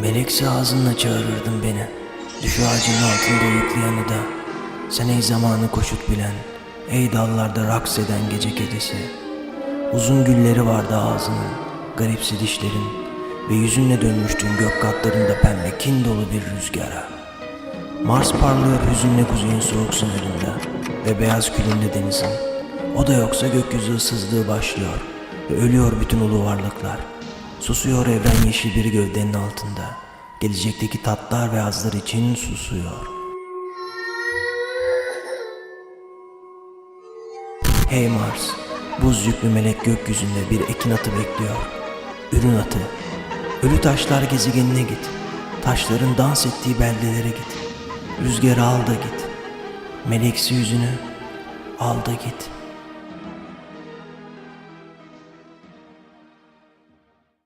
Melekse ağzınla çağırırdın beni. Düş ağacının altında uyuklayanı da. Sen ey zamanı koşut bilen, ey dallarda raks eden gece kedisi. Uzun gülleri vardı ağzının, garipsi dişlerin ve yüzünle dönmüştün gök katlarında pembe kin dolu bir rüzgara. Mars parlıyor hüzünle kuzeyin soğuk sınırında ve beyaz külünde denizin. O da yoksa gökyüzü ıssızlığı başlıyor ve ölüyor bütün ulu varlıklar. Susuyor evren yeşil bir gövdenin altında. Gelecekteki tatlar ve hazlar için susuyor. Hey Mars, buz yüklü melek gökyüzünde bir ekin atı bekliyor. Ürün atı. Ölü taşlar gezegenine git. Taşların dans ettiği beldelere git. Rüzgarı al da git. Meleksi yüzünü al da git.''